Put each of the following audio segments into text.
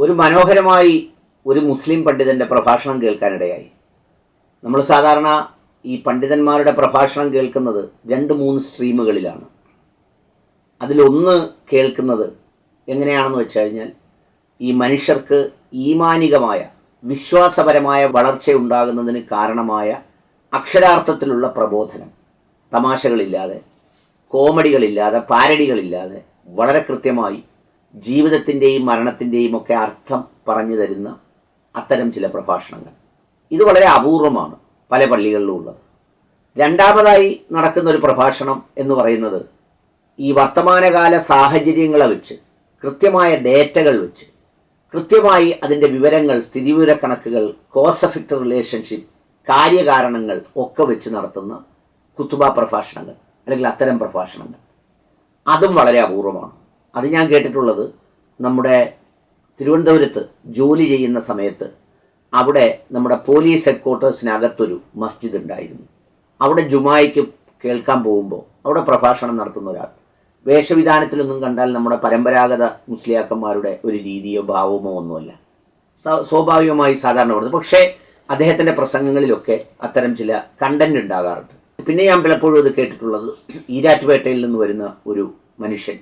ഒരു മനോഹരമായി ഒരു മുസ്ലിം പണ്ഡിതന്റെ പ്രഭാഷണം കേൾക്കാനിടയായി. നമ്മൾ സാധാരണ ഈ പണ്ഡിതന്മാരുടെ പ്രഭാഷണം കേൾക്കുന്നത് രണ്ട് മൂന്ന് സ്ട്രീമുകളിലാണ്. അതിലൊന്ന് കേൾക്കുന്നത് എങ്ങനെയാണെന്ന് വെച്ച് കഴിഞ്ഞാൽ ഈ മനുഷ്യർക്ക് ഈമാനികമായ വിശ്വാസപരമായ വളർച്ച ഉണ്ടാകുന്നതിന് കാരണമായ അക്ഷരാർത്ഥത്തിലുള്ള പ്രബോധനം. തമാശകളില്ലാതെ കോമഡികളില്ലാതെ പാരഡികളില്ലാതെ വളരെ കൃത്യമായി ജീവിതത്തിന്റെയും മരണത്തിന്റെയും ഒക്കെ അർത്ഥം പറഞ്ഞു തരുന്ന അത്തരം ചില പ്രഭാഷണങ്ങൾ. ഇത് വളരെ അപൂർവമാണ് പല പള്ളികളിലും ഉള്ളത്. രണ്ടാമതായി നടക്കുന്ന ഒരു പ്രഭാഷണം എന്ന് പറയുന്നത് ഈ വർത്തമാനകാല സാഹചര്യങ്ങളെ വെച്ച് കൃത്യമായ ഡേറ്റകൾ വെച്ച് കൃത്യമായി അതിന്റെ വിവരങ്ങൾ സ്ഥിതിവിവര കണക്കുകൾ കോസ് എഫക്റ്റ് റിലേഷൻഷിപ്പ് കാര്യകാരണങ്ങൾ ഒക്കെ വെച്ച് നടത്തുന്ന കുത്തുബ പ്രഭാഷണങ്ങൾ അല്ലെങ്കിൽ അത്തരം പ്രഭാഷണങ്ങൾ. അതും വളരെ അപൂർവമാണ്. അത് ഞാൻ കേട്ടിട്ടുള്ളത് നമ്മുടെ തിരുവനന്തപുരത്ത് ജോലി ചെയ്യുന്ന സമയത്ത് അവിടെ നമ്മുടെ പോലീസ് ഹെഡ് ക്വാർട്ടേഴ്സിനകത്തൊരു മസ്ജിദ് ഉണ്ടായിരുന്നു അവിടെ ജുമായിക്ക് കേൾക്കാൻ പോകുമ്പോൾ അവിടെ പ്രഭാഷണം നടത്തുന്ന ഒരാൾ. വേഷവിധാനത്തിലൊന്നും കണ്ടാൽ നമ്മുടെ പരമ്പരാഗത മുസ്ലിയാക്കന്മാരുടെ ഒരു രീതിയോ ഭാവമോ ഒന്നുമല്ല. സ്വാ- സ്വാഭാവികമായി സാധാരണ പറഞ്ഞത് പക്ഷേ അദ്ദേഹത്തിന്റെ പ്രസംഗങ്ങളിലൊക്കെ അത്തരം ചില കണ്ടന്റ് ഉണ്ടാകാറുണ്ട്. പിന്നെ ഞാൻ പലപ്പോഴും അത് കേട്ടിട്ടുള്ളത് ഈരാറ്റുപേട്ടയിൽ നിന്ന് വരുന്ന ഒരു മനുഷ്യൻ.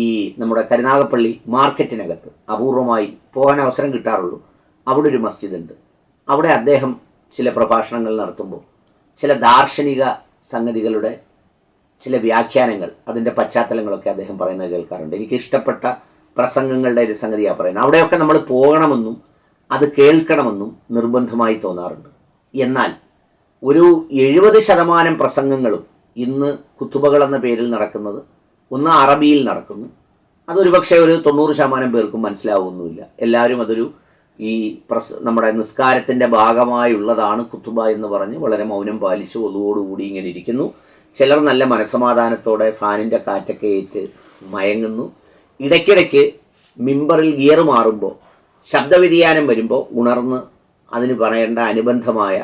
ഈ നമ്മുടെ കരുനാഗപ്പള്ളി മാർക്കറ്റിനകത്ത് അപൂർവമായി പോകാൻ അവസരം കിട്ടാറുള്ളൂ. അവിടെ ഒരു മസ്ജിദ് ഉണ്ട് അവിടെ അദ്ദേഹം ചില പ്രഭാഷണങ്ങൾ നടത്തുമ്പോൾ ചില ദാർശനിക സംഗതികളുടെ ചില വ്യാഖ്യാനങ്ങൾ അതിന്റെ പശ്ചാത്തലങ്ങളൊക്കെ അദ്ദേഹം പറയുന്നത് കേൾക്കാറുണ്ട്. എനിക്ക് ഇഷ്ടപ്പെട്ട പ്രസംഗങ്ങളുടെ ഒരു സംഗതിയാണ് പറയുന്നത്. അവിടെയൊക്കെ നമ്മൾ പോകണമെന്നും അത് കേൾക്കണമെന്നും നിർബന്ധമായി തോന്നാറുണ്ട്. എന്നാൽ ഒരു എഴുപത് ശതമാനം പ്രസംഗങ്ങളും ഇന്ന് കുത്തുബകൾ എന്ന പേരിൽ നടക്കുന്നത് ഒന്ന് അറബിയിൽ നടക്കുന്നു. അതൊരു പക്ഷേ ഒരു തൊണ്ണൂറ് ശതമാനം പേർക്കും മനസ്സിലാവുന്നുമില്ല. എല്ലാവരും അതൊരു ഈ പ്രസ് നമ്മുടെ നിസ്കാരത്തിന്റെ ഭാഗമായുള്ളതാണ് കുത്തുബ എന്ന് പറഞ്ഞ് വളരെ മൗനം പാലിച്ച് ഒതുവോടുകൂടി ഇങ്ങനെ ഇരിക്കുന്നു. ചിലർ നല്ല മനസ്സമാധാനത്തോടെ ഫാനിന്റെ കാറ്റൊക്കെ ഏറ്റ് മയങ്ങുന്നു. ഇടയ്ക്കിടയ്ക്ക് മിമ്പറിൽ ഗിയർ മാറുമ്പോൾ ശബ്ദവ്യതിയാനം വരുമ്പോൾ ഉണർന്ന് അതിന് പറയേണ്ട അനുബന്ധമായ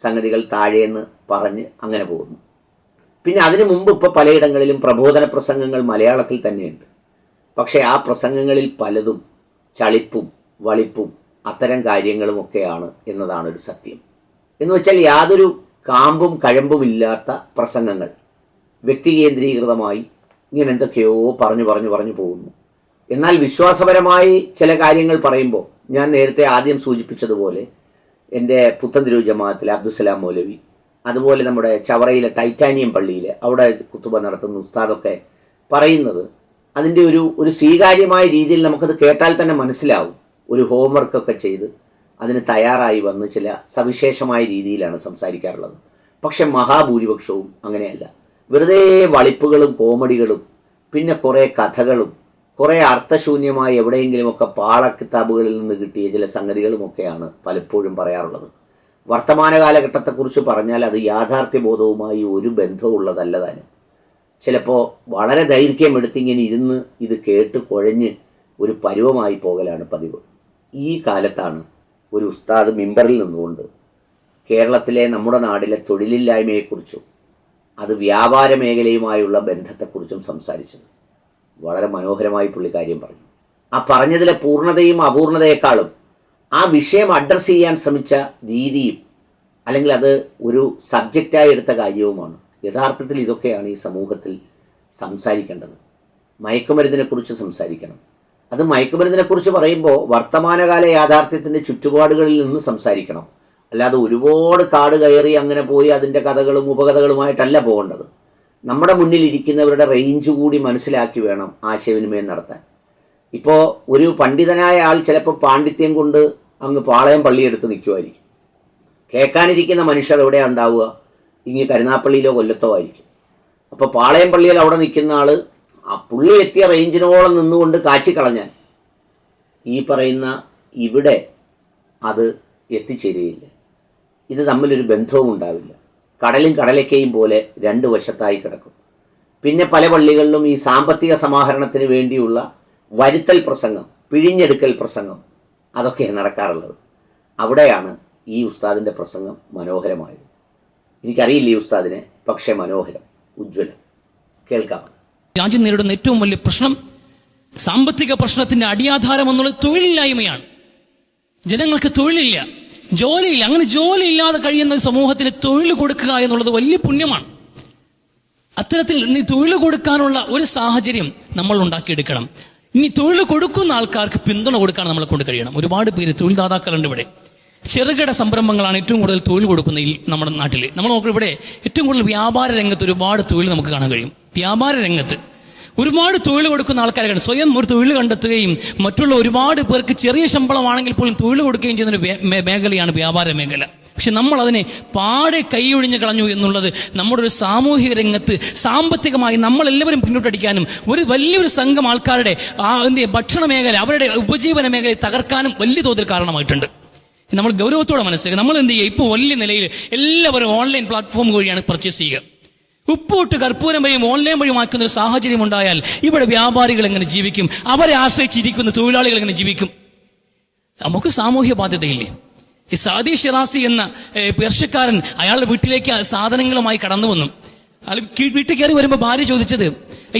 സംഗതികൾ താഴേന്ന് പറഞ്ഞ് അങ്ങനെ പോകുന്നു. പിന്നെ അതിനു മുമ്പ് ഇപ്പോൾ പലയിടങ്ങളിലും പ്രബോധന പ്രസംഗങ്ങൾ മലയാളത്തിൽ തന്നെയുണ്ട്. പക്ഷേ ആ പ്രസംഗങ്ങളിൽ പലതും ചളിപ്പും വളിപ്പും അത്തരം കാര്യങ്ങളുമൊക്കെയാണ് എന്നതാണ് ഒരു സത്യം. എന്ന് വെച്ചാൽ യാതൊരു കാമ്പും കഴമ്പും ഇല്ലാത്ത പ്രസംഗങ്ങൾ വ്യക്തി കേന്ദ്രീകൃതമായി ഇങ്ങനെ എന്തൊക്കെയോ പറഞ്ഞു പറഞ്ഞു പറഞ്ഞു പോകുന്നു. എന്നാൽ വിശ്വാസപരമായി ചില കാര്യങ്ങൾ പറയുമ്പോൾ ഞാൻ നേരത്തെ ആദ്യം സൂചിപ്പിച്ചതുപോലെ എന്റെ പുത്തൻതിരു ജമാഅത്തിലെ അബ്ദുസലാം മൗലവി അതുപോലെ നമ്മുടെ ചവറയിലെ ടൈറ്റാനിയം പള്ളിയിൽ അവിടെ കുത്തുബ നടത്തുന്ന ഉസ്താദൊക്കെ പറയുന്നത് അതിന്റെ ഒരു ഒരു സ്വീകാര്യമായ രീതിയിൽ നമുക്കത് കേട്ടാൽ തന്നെ മനസ്സിലാവും. ഒരു ഹോംവർക്കൊക്കെ ചെയ്ത് അതിന് തയ്യാറായി വന്ന് ചില സവിശേഷമായ രീതിയിലാണ് സംസാരിക്കാറുള്ളത്. പക്ഷെ മഹാഭൂരിപക്ഷവും അങ്ങനെയല്ല. വെറുതെ വളിപ്പുകളും കോമഡികളും പിന്നെ കുറേ കഥകളും കുറേ അർത്ഥശൂന്യമായ എവിടെയെങ്കിലുമൊക്കെ പാളക്കിതാബുകളിൽ നിന്ന് കിട്ടിയ ചില സംഗതികളുമൊക്കെയാണ് പലപ്പോഴും പറയാറുള്ളത്. വർത്തമാന കാലഘട്ടത്തെക്കുറിച്ച് പറഞ്ഞാൽ അത് യാഥാർത്ഥ്യ ബോധവുമായി ഒരു ബന്ധമുള്ളതല്ല താനും ചിലപ്പോൾ വളരെ ദൈർഘ്യം എടുത്തിങ്ങനെ ഇരുന്ന് ഇത് കേട്ട് കുഴഞ്ഞ് ഒരു പരുവമായി പോകലാണ് പതിവ്. ഈ കാലത്താണ് ഒരു ഉസ്താദ് മിമ്പറിൽ നിന്നുകൊണ്ട് കേരളത്തിലെ നമ്മുടെ നാടിലെ തൊഴിലില്ലായ്മയെക്കുറിച്ചും അത് വ്യാപാര മേഖലയുമായുള്ള ബന്ധത്തെക്കുറിച്ചും സംസാരിച്ചത്. വളരെ മനോഹരമായി പുള്ളി കാര്യം പറഞ്ഞു. ആ പറഞ്ഞതിലെ പൂർണതയും അപൂർണതയെക്കാളും ആ വിഷയം അഡ്രസ്സ് ചെയ്യാൻ ശ്രമിച്ച രീതിയും അല്ലെങ്കിൽ അത് ഒരു സബ്ജക്റ്റായി എടുത്ത കാര്യവുമാണ്. യഥാർത്ഥത്തിൽ ഇതൊക്കെയാണ് ഈ സമൂഹത്തിൽ സംസാരിക്കേണ്ടത്. മയക്കുമരുന്നിനെക്കുറിച്ച് സംസാരിക്കണം. അത് മയക്കുമരുന്നിനെക്കുറിച്ച് പറയുമ്പോൾ വർത്തമാനകാല യാഥാർത്ഥ്യത്തിന്റെ ചുറ്റുപാടുകളിൽ നിന്ന് സംസാരിക്കണം. അല്ലാതെ ഒരുപാട് കാട് കയറി അങ്ങനെ പോയി അതിന്റെ കഥകളും ഉപകഥകളുമായിട്ടല്ല പോകേണ്ടത്. നമ്മുടെ മുന്നിൽ ഇരിക്കുന്നവരുടെ റേഞ്ച് കൂടി മനസ്സിലാക്കി വേണം ആശയവിനിമയം നടത്താൻ. ഇപ്പോൾ ഒരു പണ്ഡിതനായ ആൾ ചിലപ്പോൾ പാണ്ഡിത്യം കൊണ്ട് അങ്ങ് പാളയം പള്ളിയെടുത്ത് നിൽക്കുമായിരിക്കും കേൾക്കാനിരിക്കുന്ന മനുഷ്യർ എവിടെയാണ് ഉണ്ടാവുക? ഇങ്ങ് കരുനാപ്പള്ളിയിലോ കൊല്ലത്തോ ആയിരിക്കും. അപ്പോൾ പാളയം പള്ളിയിൽ അവിടെ നിൽക്കുന്ന ആൾ ആ പുള്ളി എത്തിയ റേഞ്ചിനോളം നിന്നുകൊണ്ട് കാച്ചിക്കളഞ്ഞാൽ ഈ പറയുന്ന ഇവിടെ അത് എത്തിച്ചേരുകയില്ല. ഇത് തമ്മിലൊരു ബന്ധവും ഉണ്ടാവില്ല. കടലും കടലക്കയും പോലെ രണ്ട് വശത്തായി കിടക്കും. പിന്നെ പല പള്ളികളിലും ഈ സാമ്പത്തിക സമാഹരണത്തിന് വേണ്ടിയുള്ള വരുത്തൽ പ്രസംഗം പിഴിഞ്ഞെടുക്കൽ പ്രസംഗം അതൊക്കെ നടക്കാറുള്ളത്. അവിടെയാണ് ഈ ഉസ്താദിന്റെ പ്രസംഗം മനോഹരമായത്. എനിക്കറിയില്ല ഈ ഉസ്താദിനെ പക്ഷേ മനോഹരം ഉജ്ജ്വലം. കേൾക്കാം. രാജ്യം നേരിടുന്ന ഏറ്റവും വലിയ പ്രശ്നം സാമ്പത്തിക പ്രശ്നത്തിന്റെ അടിയാധാരം എന്നുള്ളത് തൊഴിലില്ലായ്മയാണ്. ജനങ്ങൾക്ക് തൊഴിലില്ല ജോലിയില്ല. അങ്ങനെ ജോലി ഇല്ലാതെ കഴിയുന്ന സമൂഹത്തിന് തൊഴിൽ കൊടുക്കുക എന്നുള്ളത് വലിയ പുണ്യമാണ്. അത്തരത്തിൽ തൊഴിൽ കൊടുക്കാനുള്ള ഒരു സാഹചര്യം നമ്മൾ ഉണ്ടാക്കിയെടുക്കണം. ഇനി തൊഴിൽ കൊടുക്കുന്ന ആൾക്കാർക്ക് പിന്തുണ കൊടുക്കാൻ നമ്മളെ കൊണ്ട് കഴിയണം. ഒരുപാട് പേര് തൊഴിൽദാതാക്കളുണ്ട് ഇവിടെ. ചെറുകിട സംരംഭങ്ങളാണ് ഏറ്റവും കൂടുതൽ തൊഴിൽ കൊടുക്കുന്ന നമ്മുടെ നാട്ടിൽ നമ്മൾ നോക്കുക ഇവിടെ ഏറ്റവും കൂടുതൽ വ്യാപാര രംഗത്ത് ഒരുപാട് തൊഴിൽ നമുക്ക് കാണാൻ കഴിയും. വ്യാപാര രംഗത്ത്. ഒരുപാട് തൊഴിൽ കൊടുക്കുന്ന ആൾക്കാരെ കണ്ട് സ്വയം ഒരു തൊഴിൽ കണ്ടെത്തുകയും മറ്റുള്ള ഒരുപാട് പേർക്ക് ചെറിയ ശമ്പളമാണെങ്കിൽ പോലും തൊഴിൽ കൊടുക്കുകയും ചെയ്യുന്ന ഒരു മേഖലയാണ് വ്യാപാര മേഖല. പക്ഷെ നമ്മൾ അതിനെ പാടെ കൈയൊഴിഞ്ഞു കളഞ്ഞു എന്നുള്ളത് നമ്മുടെ ഒരു സാമൂഹിക രംഗത്ത് സാമ്പത്തികമായി നമ്മളെല്ലാവരും പിന്നോട്ടടിക്കാനും ഒരു വലിയൊരു സംഘം ആൾക്കാരുടെ ആ എന്ത് ഭക്ഷണ മേഖല അവരുടെ ഉപജീവന മേഖലയെ തകർക്കാനും വലിയ തോതിൽ കാരണമായിട്ടുണ്ട്. നമ്മൾ ഗൗരവത്തോടെ മനസ്സിലാക്കുക. നമ്മൾ എന്ത് ചെയ്യുക? ഇപ്പോൾ വലിയ നിലയിൽ എല്ലാവരും ഓൺലൈൻ പ്ലാറ്റ്ഫോം വഴിയാണ് പർച്ചേസ് ചെയ്യുക. ഉപ്പൂട്ട് കർപ്പൂരം വഴിയും ഓൺലൈൻ വഴിയും ആക്കുന്ന ഒരു സാഹചര്യം ഉണ്ടായാൽ ഇവിടെ വ്യാപാരികൾ എങ്ങനെ ജീവിക്കും? അവരെ ആശ്രയിച്ചിരിക്കുന്ന തൊഴിലാളികൾ എങ്ങനെ ജീവിക്കും? നമുക്ക് സാമൂഹ്യ ബാധ്യതയില്ലേ? ഈ സാദി ഷിറാസി എന്ന പേർഷ്യക്കാരൻ അയാളുടെ വീട്ടിലേക്ക് സാധനങ്ങളുമായി കടന്നു വന്നു അയാൾ വീട്ടിൽ കയറി വരുമ്പോൾ ഭാര്യ ചോദിച്ചത്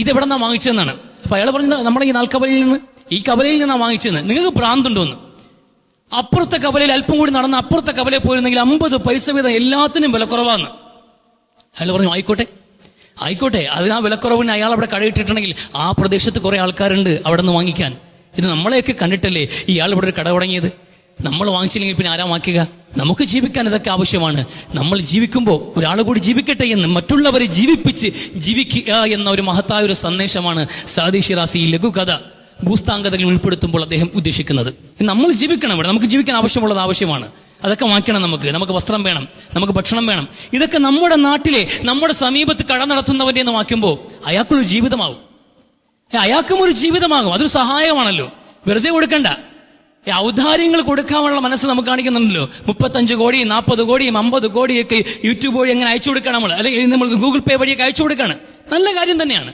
ഇത് എവിടെ നിന്നാ വാങ്ങിച്ചതെന്നാണ്? അപ്പൊ അയാൾ പറഞ്ഞത് നമ്മുടെ ഈ നാൽക്കവലയിൽ നിന്ന്. ഈ കവലയിൽ നിന്നാണ് വാങ്ങിച്ചതെന്ന്. നിങ്ങൾക്ക് ഭ്രാന്തുണ്ടോന്ന് അപ്പുറത്തെ കവലയിൽ അല്പം കൂടി നടന്ന് അപ്പുറത്തെ കവലയിൽ പോയിരുന്നെങ്കിൽ അമ്പത് പൈസ വീതം എല്ലാത്തിനും വില കുറവാന്ന് അയാൾ പറഞ്ഞു ആയിക്കോട്ടെ ആയിക്കോട്ടെ. അതിനാ ആ വിലക്കുറവിന് അയാൾ അവിടെ കടയിട്ടിട്ടുണ്ടെങ്കിൽ ആ പ്രദേശത്ത് കുറെ ആൾക്കാരുണ്ട് അവിടെ നിന്ന് വാങ്ങിക്കാൻ. ഇത് നമ്മളെയൊക്കെ കണ്ടിട്ടല്ലേ ഇയാൾ ഇവിടെ ഒരു കട തുടങ്ങിയത്? നമ്മൾ വാങ്ങിച്ചില്ലെങ്കിൽ പിന്നെ ആരാ വാങ്ങിക്കുക? നമുക്ക് ജീവിക്കാൻ ഇതൊക്കെ ആവശ്യമാണ്. നമ്മൾ ജീവിക്കുമ്പോൾ ഒരാൾ കൂടി ജീവിക്കട്ടെ എന്ന് മറ്റുള്ളവരെ ജീവിപ്പിച്ച് ജീവിക്കുക എന്ന ഒരു മഹത്തായ ഒരു സന്ദേശമാണ് സാദി ഷിറാസി ലഘുകഥ ഭൂസ്താംഗതകൾ ഉൾപ്പെടുത്തുമ്പോൾ അദ്ദേഹം ഉദ്ദേശിക്കുന്നത്. നമ്മൾ ജീവിക്കണം ഇവിടെ. നമുക്ക് ജീവിക്കാൻ ആവശ്യമുള്ളത് ആവശ്യമാണ്. അതൊക്കെ വാങ്ങിക്കണം നമുക്ക്. നമുക്ക് വസ്ത്രം വേണം. നമുക്ക് ഭക്ഷണം വേണം. ഇതൊക്കെ നമ്മുടെ നാട്ടിലെ നമ്മുടെ സമീപത്ത് കട നടത്തുന്നവന്റെ എന്ന് വാക്കുമ്പോൾ അയാൾക്കൊരു ജീവിതമാകും അയാൾക്കും ഒരു ജീവിതമാകും. അതൊരു സഹായമാണല്ലോ. വെറുതെ കൊടുക്കണ്ട. ഔദാര്യങ്ങൾ കൊടുക്കാനുള്ള മനസ്സ് നമുക്ക് കാണിക്കുന്നുണ്ടല്ലോ. മുപ്പത്തഞ്ച് കോടിയും നാൽപ്പത് കോടിയും അമ്പത് കോടിയൊക്കെ യൂട്യൂബ് വഴി എങ്ങനെ അയച്ചു കൊടുക്കണം നമ്മൾ? അല്ലെങ്കിൽ നമ്മൾ ഗൂഗിൾ പേ വഴിയൊക്കെ അയച്ചു കൊടുക്കാണ്. നല്ല കാര്യം തന്നെയാണ്.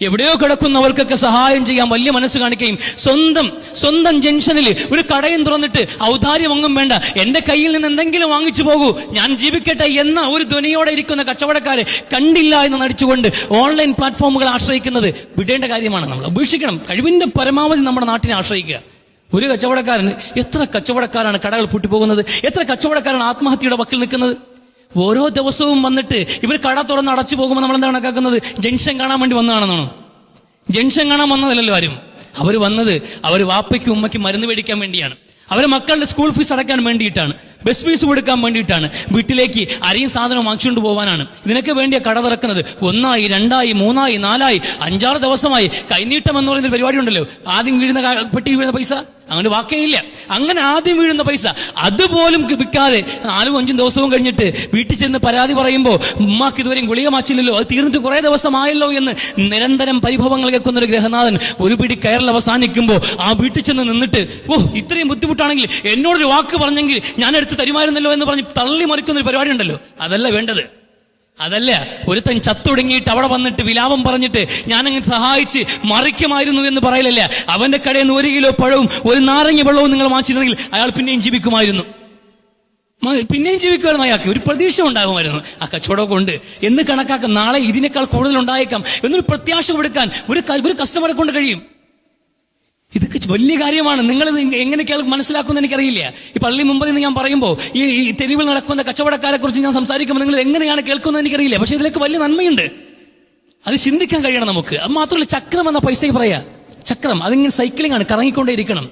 എവിടെയോ കിടക്കുന്നവർക്കൊക്കെ സഹായം ചെയ്യാൻ വലിയ മനസ്സ് കാണിക്കുകയും സ്വന്തം സ്വന്തം ജംഗ്ഷനിൽ ഒരു കടയും തുറന്നിട്ട് ഔദാര്യം ഒന്നും വേണ്ട. എന്റെ കയ്യിൽ നിന്ന് എന്തെങ്കിലും വാങ്ങിച്ചു പോകൂ. ഞാൻ ജീവിക്കട്ടെ എന്ന ഒരു ധ്വനിയോടെ ഇരിക്കുന്ന കച്ചവടക്കാരെ കണ്ടില്ല എന്ന് നടിച്ചുകൊണ്ട് ഓൺലൈൻ പ്ലാറ്റ്ഫോമുകൾ ആശ്രയിക്കുന്നത് വിടേണ്ട കാര്യമാണ് നമ്മൾ. ഉപേക്ഷിക്കണം കഴിവിന്റെ പരമാവധി നമ്മുടെ നാട്ടിനെ ആശ്രയിക്കുക. ഒരു കച്ചവടക്കാരൻ എത്ര കച്ചവടക്കാരാണ് കടകൾ പൂട്ടിപ്പോകുന്നത്? എത്ര കച്ചവടക്കാരാണ് ആത്മഹത്യയുടെ വക്കിൽ നിൽക്കുന്നത്? ഓരോ ദിവസവും വന്നിട്ട് ഇവർ കട തുറന്ന് അടച്ചു പോകുമ്പോൾ നമ്മൾ എന്താണ് കണക്കാക്കുന്നത്? ജംഗ്ഷൻ കാണാൻ വേണ്ടി വന്നതാണെന്നാണോ? ജംഗ്ഷൻ കാണാൻ വന്നതല്ലല്ലോ ആരും. അവർ വന്നത് അവർ വാപ്പയ്ക്കും ഉമ്മയ്ക്കും മരുന്ന് മേടിക്കാൻ വേണ്ടിയാണ്. അവരെ മക്കളുടെ സ്കൂൾ ഫീസ് അടയ്ക്കാൻ വേണ്ടിയിട്ടാണ്. ബസ് ഫീസ് കൊടുക്കാൻ വേണ്ടിയിട്ടാണ്. വീട്ടിലേക്ക് അരിയും സാധനം വാങ്ങിച്ചുകൊണ്ട് പോകാനാണ് ഇതിനൊക്കെ വേണ്ടിയ കട തുറക്കുന്നത്. ഒന്നായി രണ്ടായി മൂന്നായി നാലായി അഞ്ചാറ് ദിവസമായി കൈനീട്ടം എന്ന് പറയുന്ന പരിപാടി ഉണ്ടല്ലോ. ആദ്യം വീഴുന്ന പെട്ടി വീഴുന്ന പൈസ? അങ്ങനെ വാക്കേയില്ല. അങ്ങനെ ആദ്യം വീഴുന്ന പൈസ. അതുപോലും വിൽക്കാതെ നാലും അഞ്ചും ദിവസവും കഴിഞ്ഞിട്ട് വീട്ടിൽ ചെന്ന് പരാതി പറയുമ്പോൾ ഉമ്മാക്ക് ഇതുവരെയും ഗുളിക മാച്ചില്ലല്ലോ അത് തീർന്നിട്ട് കുറെ ദിവസമായല്ലോ എന്ന് നിരന്തരം പരിഭവങ്ങൾ കേൾക്കുന്ന ഒരു ഗ്രഹനാഥൻ ഒരു പിടി കയറിൽ അവസാനിക്കുമ്പോൾ ആ വീട്ടിൽ ചെന്ന് നിന്നിട്ട് ഓ ഇത്രയും ബുദ്ധിമുട്ടാണെങ്കിൽ എന്നോടൊരു വാക്ക് പറഞ്ഞെങ്കിൽ ഞാൻ എടുത്ത് തരുമായിരുന്നല്ലോ എന്ന് പറഞ്ഞ് തള്ളി മറിക്കുന്ന ഒരു പരിപാടി ഉണ്ടല്ലോ. അതല്ല വേണ്ടത്. അതല്ല ഒരുത്തൻ ചത്തൊടുങ്ങിയിട്ട് അവിടെ വന്നിട്ട് വിലാപം പറഞ്ഞിട്ട് ഞാനങ്ങ് സഹായിച്ച് മറിക്കുമായിരുന്നു എന്ന് പറയലല്ല. അവന്റെ കടയിൽ നിന്ന് ഒരു കിലോ പഴവും ഒരു നാരങ്ങ വെള്ളവും നിങ്ങൾ വാങ്ങിച്ചിരുന്നെങ്കിൽ അയാൾ പിന്നെയും ജീവിക്കുമായിരുന്നു. പിന്നെയും ജീവിക്കുമായിരുന്നു അയാൾക്ക്. ഒരു പ്രതീക്ഷ ഉണ്ടാകുമായിരുന്നു. ആ കച്ചവടമൊക്കെ ഉണ്ട്. എന്ന് കണക്കാക്കാം നാളെ ഇതിനേക്കാൾ കൂടുതൽ ഉണ്ടായേക്കാം. എന്നൊരു പ്രത്യാശ കൊടുക്കാൻ ഒരു ഒരു കസ്റ്റമറെ കൊണ്ട് കഴിയും. ഇതൊക്കെ വലിയ കാര്യമാണ്. നിങ്ങൾ എങ്ങനെ കേൾ- മനസ്സിലാക്കുമെന്ന് എനിക്കറിയില്ല. ഈ പള്ളി മുമ്പിൽ നിന്ന് ഞാൻ പറയുമ്പോൾ ഈ തെരുവിൽ നടക്കുന്ന കച്ചവടക്കാരെ കുറിച്ച് ഞാൻ സംസാരിക്കുമ്പോൾ നിങ്ങൾ എങ്ങനെയാണ് കേൾക്കുന്നത് എനിക്കറിയില്ല. പക്ഷെ ഇതിലൊക്കെ വലിയ നന്മയുണ്ട്. അത് ചിന്തിക്കാൻ കഴിയണം നമുക്ക്. അത് മാത്രമല്ല ചക്രം എന്ന പൈസ പറയാ. ചക്രം അതിങ്ങനെ സൈക്ലിംഗ് ആണ് കറങ്ങിക്കൊണ്ടേയിരിക്കണം.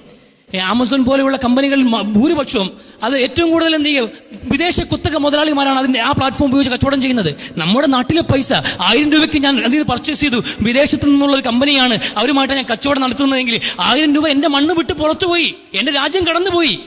ആമസോൺ പോലെയുള്ള കമ്പനികളിൽ ഭൂരിപക്ഷവും അത് ഏറ്റവും കൂടുതൽ എന്ത് ചെയ്യും? വിദേശ കുത്തക മുതലാളിമാരാണ് അതിന്റെ ആ പ്ലാറ്റ്ഫോം ഉപയോഗിച്ച് കച്ചവടം ചെയ്യുന്നത്. നമ്മുടെ നാട്ടിലെ പൈസ ആയിരം രൂപയ്ക്ക് ഞാൻ അതിൽ പർച്ചേസ് ചെയ്തു. വിദേശത്ത് നിന്നുള്ള ഒരു കമ്പനിയാണ് അവരുമായിട്ട് ഞാൻ കച്ചവടം നടത്തുന്നതെങ്കിൽ ആയിരം രൂപ എന്റെ മണ്ണ് വിട്ട് പുറത്തുപോയി. എന്റെ രാജ്യം കടന്നുപോയി.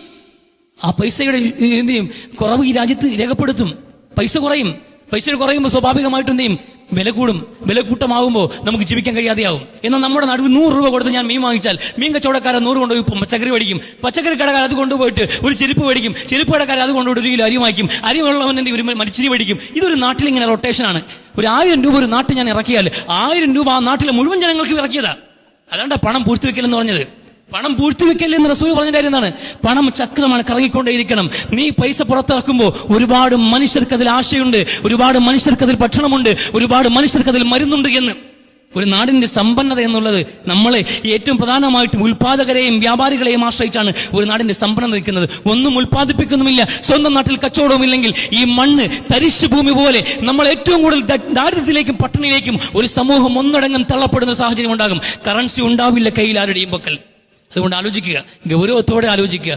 ആ പൈസയുടെ എന്ത് ചെയ്യും? കുറവ് ഈ രാജ്യത്ത് രേഖപ്പെടുത്തും. പൈസ കുറയും. പൈസ കുറയുമ്പോൾ സ്വാഭാവികമായിട്ടും എന്ത് ചെയ്യും? വില കൂടും വില കൂട്ടമാകുമ്പോൾ നമുക്ക് ജീവിക്കാൻ കഴിയാതെയാവും. എന്നാൽ നമ്മുടെ നടുവിൽ നൂറ് രൂപ കൊടുത്ത് ഞാൻ മീൻ വാങ്ങിച്ചാൽ മീൻ കച്ചവടക്കാരൻ നൂറ് കൊണ്ടുപോയി പച്ചക്കറി മേടിക്കും. പച്ചക്കറി കടക്കാർ അത് കൊണ്ടുപോയിട്ട് ഒരു ചെരുപ്പ് മേടിക്കും. ചെരുപ്പ് കടക്കാർ അത് കൊണ്ടുപോയിട്ട് ഒരു കിലോ അരി വാങ്ങിക്കും. അരി ഉള്ളവൻ എന്ത് ഒരു മരിച്ചിരി മേടിക്കും. ഇതൊരു നാട്ടിൽ ഇങ്ങനെ റൊട്ടേഷനാണ്. ഒരു ആയിരം രൂപ ഒരു നാട്ടിൽ ഞാൻ ഇറക്കിയാൽ ആയിരം രൂപ ആ നാട്ടിലെ മുഴുവൻ ജനങ്ങൾക്ക് ഇറക്കിയതാ. അതാണ്ടാ പണം പൂഴ്ത്തിവെക്കലെന്ന് പറഞ്ഞത്. പണം പൂഴ്ത്തി വെക്കല്ലെന്ന് റസൂൽ പറഞ്ഞ കാര്യം എന്താണ്? പണം ചക്രമാണ് കറങ്ങിക്കൊണ്ടേയിരിക്കണം. നീ പൈസ പുറത്തിറക്കുമ്പോൾ ഒരുപാട് മനുഷ്യർക്ക് അതിൽ ആശയുണ്ട് ഒരുപാട് മനുഷ്യർക്ക് അതിൽ ഭക്ഷണമുണ്ട് ഒരുപാട് മനുഷ്യർക്ക് അതിൽ മരുന്നുണ്ട് എന്ന്. ഒരു നാടിന്റെ സമ്പന്നത എന്നുള്ളത് നമ്മളെ ഏറ്റവും പ്രധാനമായിട്ടും ഉൽപാദകരെയും വ്യാപാരികളെയും ആശ്രയിച്ചാണ് ഒരു നാടിന്റെ സമ്പന്നത നിൽക്കുന്നത്. ഒന്നും ഉൽപ്പാദിപ്പിക്കുന്നുമില്ല സ്വന്തം നാട്ടിൽ കച്ചവടവും ഇല്ലെങ്കിൽ ഈ മണ്ണ് തരിശു ഭൂമി പോലെ നമ്മൾ ഏറ്റവും കൂടുതൽ ദാരിദ്ര്യത്തിലേക്കും പട്ടിണിയിലേക്കും ഒരു സമൂഹം ഒന്നടങ്കം തള്ളപ്പെടുന്ന സാഹചര്യം ഉണ്ടാകും. കറൻസി ഉണ്ടാവില്ല കയ്യിൽ ആരുടെയും പക്കൽ. അതുകൊണ്ട് ആലോചിക്കുക. ഗൗരവത്തോടെ ആലോചിക്കുക.